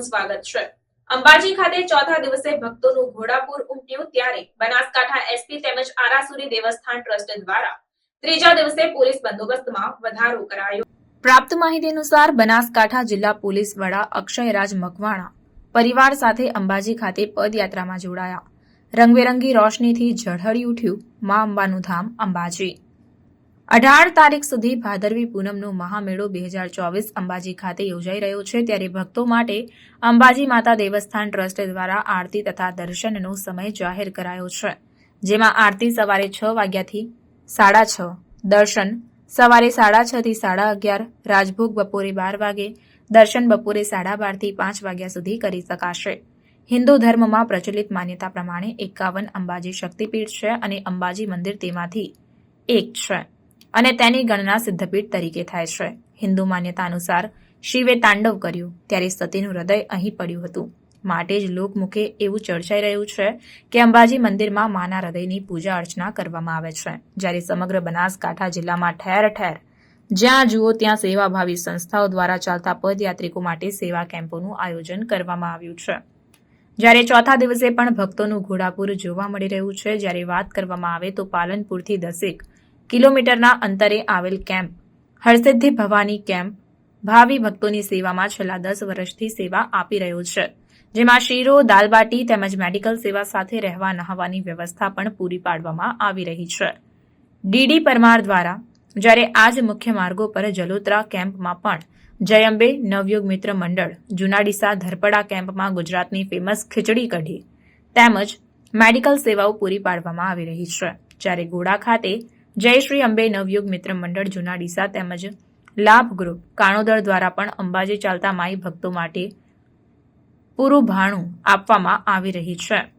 આપનું સ્વાગત છે. અંબાજી ખાતે ચોથા દિવસે ભક્તોનું ઘોડાપુર ઉમટ્યું ત્યારે બનાસકાંઠા એસપી તેમજ આરાસુરી દેવસ્થાન ટ્રસ્ટ દ્વારા ત્રીજા દિવસે પોલીસ બંદોબસ્તમાં વધારો કરાયો. પ્રાપ્ત માહિતી અનુસાર બનાસકાંઠા જિલ્લા પોલીસ વડા અક્ષયરાજ મકવાણા પરિવાર સાથે અંબાજી ખાતે પદયાત્રામાં જોડાયા. રંગબેરંગી રોશનીથી ઝળહળી ઉઠ્યું મા અંબાનું ધામ અંબાજી. અઢાર તારીખ સુધી ભાદરવી પૂનમનો મહામેળો બે હજાર ચોવીસ અંબાજી ખાતે યોજાઈ રહ્યો છે. ત્યારે ભક્તો માટે અંબાજી માતા દેવસ્થાન ટ્રસ્ટ દ્વારા આરતી તથા દર્શનનો સમય જાહેર કરાયો છે. જેમાં આરતી સવારે છ વાગ્યાથી સાડા છ, દર્શન સવારે સાડા છ થી સાડા અગિયાર, રાજભોગ બપોરે બાર વાગે, દર્શન બપોરે સાડા બારથી પાંચ વાગ્યા સુધી કરી શકાશે. હિન્દુ ધર્મમાં પ્રચલિત માન્યતા પ્રમાણે એકાવન અંબાજી શક્તિપીઠ છે અને અંબાજી મંદિર તેમાંથી એક છે. અને તેની ગણના સિદ્ધપીઠ તરીકે થાય છે. હિન્દુ માન્યતા અનુસાર શિવે તાંડવ કર્યું, ત્યારે સતીનું હૃદય અહીં પડ્યું હતું. માટે જ લોકમુખે એવું ચર્ચાઈ રહ્યું છે કે અંબાજી મંદિરમાં માના હૃદયની પૂજા અર્ચના કરવામાં આવે છે. જ્યારે સમગ્ર બનાસકાંઠા જિલ્લામાં ઠેર ઠેર, જ્યાં જુઓ ત્યાં સેવાભાવી સંસ્થાઓ દ્વારા ચાલતા પદયાત્રિકો માટે સેવા કેમ્પોનું આયોજન કરવામાં આવ્યું છે. જ્યારે ચોથા દિવસે પણ ભક્તોનું ઘોડાપુર જોવા મળી રહ્યું છે, જ્યારે વાત કરવામાં આવે તો પાલનપુરથી દસેક કિલોમીટરના અંતરે આવેલ કેમ્પ. હરસિદ્ધિ ભવાની કેમ્પ ભાવિ ભક્તોની સેવામાં છેલ્લા દસ વર્ષથી સેવા આપી રહ્યો છે. જેમાં શીરો, દાલબાટી તેમજ મેડિકલ સેવા સાથે રહેવા નહાવાની વ્યવસ્થા પણ પૂરી પાડવામાં આવી રહી છે. ડીડી પરમાર દ્વારા જ્યારે આજ મુખ્ય માર્ગો પર જલોત્રા કેમ્પમાં પણ જયંબે નવયુગ મિત્ર મંડળ, જુનાડીસા ધરપડા કેમ્પમાં ગુજરાતની ફેમસ ખીચડી કઢી તેમજ મેડિકલ સેવાઓ પૂરી પાડવામાં આવી રહી છે. જ્યારે ગોડા ખાતે જય શ્રી અંબે નવયુગ મિત્ર મંડળ જૂના ડીસા તેમજ લાભ ગ્રુપ કાણોદર દ્વારા પણ અંબાજી ચાલતા માઈ ભક્તો માટે પૂરું ભાણું આપવામાં આવી રહી છે.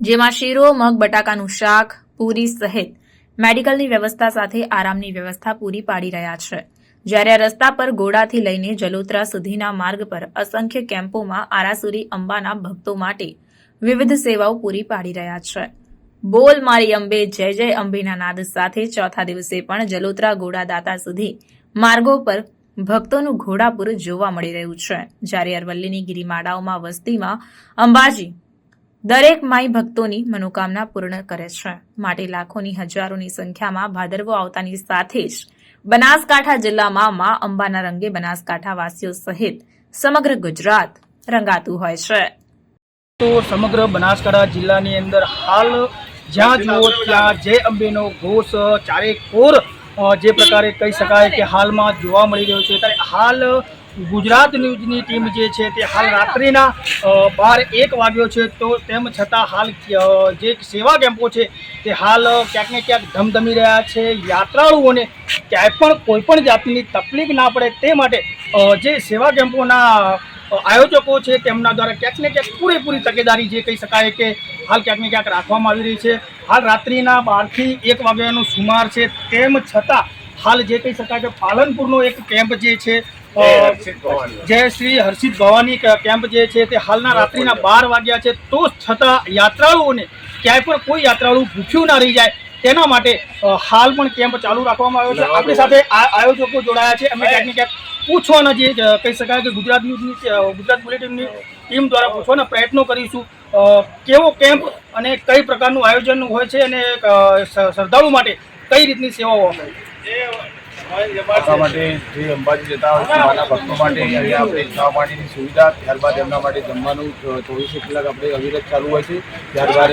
જેમાં શીરો, મગ, બટાકાનું શાક, પૂરી સહિત મેડિકલની વ્યવસ્થા સાથે આરામની વ્યવસ્થા પૂરી પાડી રહ્યા છે. જ્યારે રસ્તા પર ગોડાથી લઈને જલોત્રા સુધીના માર્ગ પર અસંખ્ય કેમ્પોમાં આરાસુરી અંબાના ભક્તો માટે વિવિધ સેવાઓ પૂરી પાડી રહ્યા છે. બોલ મારી અંબે, જય જય અંબેના નાદ સાથે ચોથા દિવસે પણ જલોત્રા ઘોડા દાતા સુધી માર્ગો પર ભક્તોનું ઘોડાપુર જોવા મળી રહ્યું છે. જ્યારે અરવલ્લીની ગિરિમાળાઓમાં વસ્તીમાં અંબાજી દરેક માઈ ભક્તોની મનોકામના પૂર્ણ કરે છે. માટે લાખોની હજારોની સંખ્યામાં ભાદરવો આવતાની સાથે જ બનાસકાંઠા જિલ્લામાં મા અંબાના રંગે બનાસકાંઠા વાસીઓ સહિત સમગ્ર ગુજરાત રંગાતું હોય છે. તો સમગ્ર બનાસકાંઠા જિલ્લાની અંદર હાલ જ્યાં જુઓ ત્યાં જય અંબેનો ઘોષ ચારે કોર જે પ્રકારે કહી શકાય કે હાલમાં જોવા મળી રહ્યો છે. ત્યારે હાલ ગુજરાત ન્યૂઝની ટીમ જે છે તે હાલ રાત્રિના બાર એક વાગ્યો છે. તો તેમ છતાં હાલ જે સેવા કેમ્પો છે તે હાલ ક્યાંક ને ક્યાંક ધમધમી રહ્યા છે. યાત્રાળુઓને ક્યાંય પણ કોઈ પણ જાતની તકલીફ ના પડે તે માટે જે સેવા કેમ્પોના આયોજકો છે તેમના દ્વારા ક્યાંક ને ક્યાંક પૂરેપૂરી તકેદારી જે કહી શકાય કે હાલ ક્યાંક ને ક્યાંક રાખવામાં આવી રહી છે. હાલ રાત્રિના બારથી એક વાગ્યાનો સુમાર છે તેમ છતાં હાલ જે કહી શકાય કે પાલનપુરનો એક કેમ્પ જે છે જય શ્રી હર્ષિત ભવાની કેમ્પ જે છે તે હાલના રાત્રિના બાર વાગ્યા છે. તો છતાં યાત્રાળુઓને ક્યાંય પણ કોઈ યાત્રાળુ ભૂખ્યું ના રહી જાય તેના માટે હાલ પણ કેમ્પ ચાલુ રાખવામાં આવ્યો છે. આપણી સાથે આ આયોજકો જોડાયા છે. અમે ક્યાંક ને ક્યાંક પૂછવાના જે કહી શકાય કે ગુજરાત ન્યૂઝની ગુજરાત બુલેટિનની ટીમ દ્વારા પૂછવાના પ્રયત્નો કરીશું. કેવો કેમ્પ અને કઈ પ્રકારનું આયોજન હોય છે અને શ્રદ્ધાળુ માટે કઈ રીતની સેવાઓ આપે આપવા માટે જે અંબાજી જતા હોય છે ભક્તો માટે અહીંયા આપણે ચા પાણીની સુવિધા, ત્યારબાદ એમના માટે જમવાનું ચોવીસે કલાક આપણે અવિરત ચાલુ હોય છે. ત્યારબાદ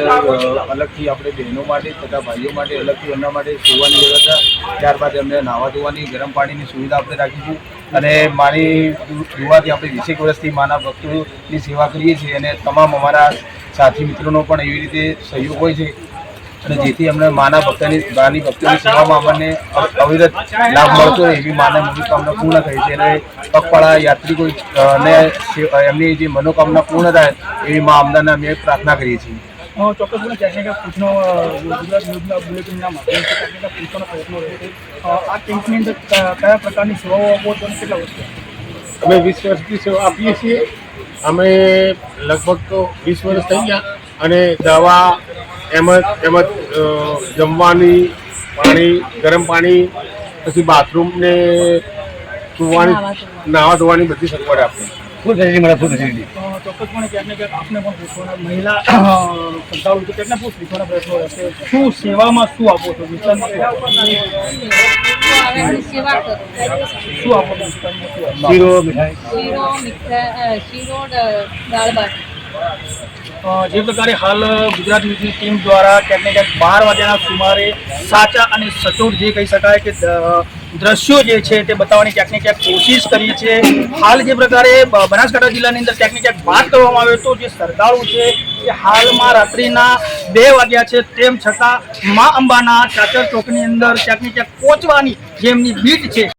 અલગથી આપણે બહેનો માટે તથા ભાઈઓ માટે અલગથી એમના માટે સુવાની વ્યવસ્થા, ત્યારબાદ એમને નાહવા ધોવાની, ગરમ પાણીની સુવિધા આપણે રાખીશું. અને મારી યુવાથી આપણે વીસેક વર્ષથી માના ભક્તોની સેવા કરીએ છીએ અને તમામ અમારા સાથી મિત્રોનો પણ એવી રીતે સહયોગ હોય છે. અને જેથી અમને માના ભક્તની માની ભક્તોની સેવામાં અમને અવિરત લાભ મળતો હોય એવી માના મનોકામના પૂર્ણ થઈ છે. અને પગપાળા યાત્રિકો અને ને એમની જે મનોકામના પૂર્ણ થાય એવી મા અમદાને અમે પ્રાર્થના કરીએ છીએ. ચોક્કસપણે ક્યાંક ને ક્યાંક ગુજરાત ન્યૂઝના બુલેટિનના માધ્યમથી ક્યાંક ને પૂછવાનો પ્રયત્નો રહ્યો છે આ કેમ્પની અંદર કયા પ્રકારની સેવાઓ આપો છો કેટલા વર્ષથી અમે વીસ વર્ષથી સેવા આપીએ છીએ. અમે લગભગ તો વીસ વર્ષ થઈ ગયા અને દવા એમ જ એમ જ અ, જમવાની પાણી ગરમ પાણી પછી બાથરૂમને સુવાની નાવા ધોવાની બધી સગવડ આપે. ફૂલ ફેસિલિટી મળે ફૂલ ફેસિલિટી ચોક્કસપણે ક્યાંક ને ક્યાંક આપને પણ પૂછવાના મહિલા અ, તો ક્યાંક પૂછ પૂછવાના પ્રયત્નો રહેશે. શું સેવામાં શું આપો છો? વિસ્તારમાં સેવા કરો શું આપો છો? વિસ્તારમાં શું આપો? શીરો મીઠાઈ. શીરો મીઠા શીરો દાળ બાટી અ, જે પ્રકારે હાલ ગુજરાત ન્યૂઝની ટીમ દ્વારા ક્યાંક ને ક્યાંક બાર વાગ્યાના સુમારે સાચા અને સચોટ જે કહી શકાય કે દ્રશ્યો જે છે તે બતાવવાની ક્યાંક ને ક્યાંક કોશિશ કરી છે. હાલ જે પ્રકારે બનાસકાંઠા જિલ્લાની અંદર ક્યાંક ને ક્યાંક વાત કરવામાં આવે તો જે શ્રદ્ધાળુ છે એ હાલમાં રાત્રિના બે વાગ્યા છે. તેમ છતાં મા અંબાના ચાચર ચોકની અંદર ક્યાંક ને ક્યાંક પહોંચવાની જે એમની બીટ છે